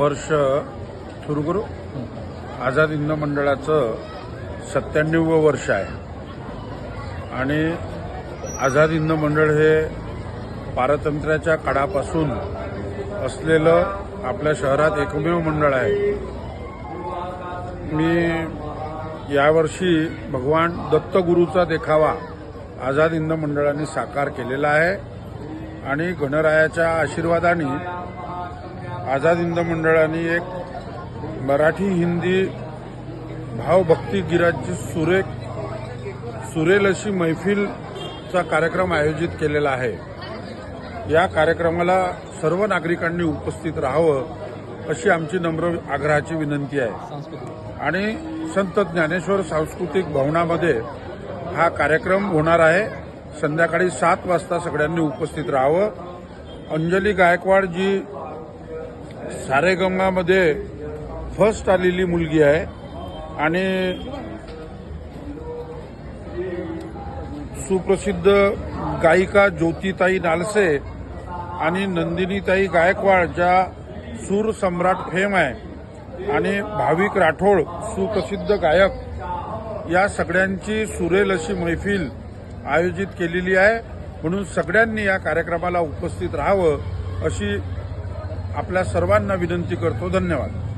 वर्ष सुरू आझाद हिंद मंडळाचं सत्त्याण्णव वर्ष आहे. आणि आझाद हिंद मंडळ हे पारतंत्र्याच्या काळापासून असलेलं आपल्या शहरात एकमेव मंडळ आहे. मी यावर्षी भगवान दत्तगुरूचा देखावा आझाद हिंद मंडळाने साकार केलेला आहे. आणि गणरायाच्या आशीर्वादाने आझाद हिंद मंडळाने एक मराठी हिंदी भावभक्ती गिराची सुरेख सुरेल अशी मैफिलचा कार्यक्रम आयोजित केलेला आहे. या कार्यक्रमाला सर्व नागरिकांनी उपस्थित राहावं अशी आमची नम्र आग्रहाची विनंती आहे. आणि संत ज्ञानेश्वर सांस्कृतिक भवनामध्ये हा कार्यक्रम होणार आहे. संध्याकाळी सात वाजता सगळ्यांनी उपस्थित राहावं. अंजली गायकवाड जी सारेगंगामध्ये फर्स्ट आलेली मुलगी आहे. आणि सुप्रसिद्ध गायिका ज्योतिताई नालसे आणि नंदिनीताई गायकवाड ज्या सूर सम्राट फेम आहे आणि भाविक राठोड सुप्रसिद्ध गायक या सगळ्यांची सुरेल अशी मैफिल आयोजित केलेली आहे. म्हणून सगळ्यांनी या कार्यक्रमाला उपस्थित राहावं अशी आपल्या सर्वांना विनंती करतो. धन्यवाद.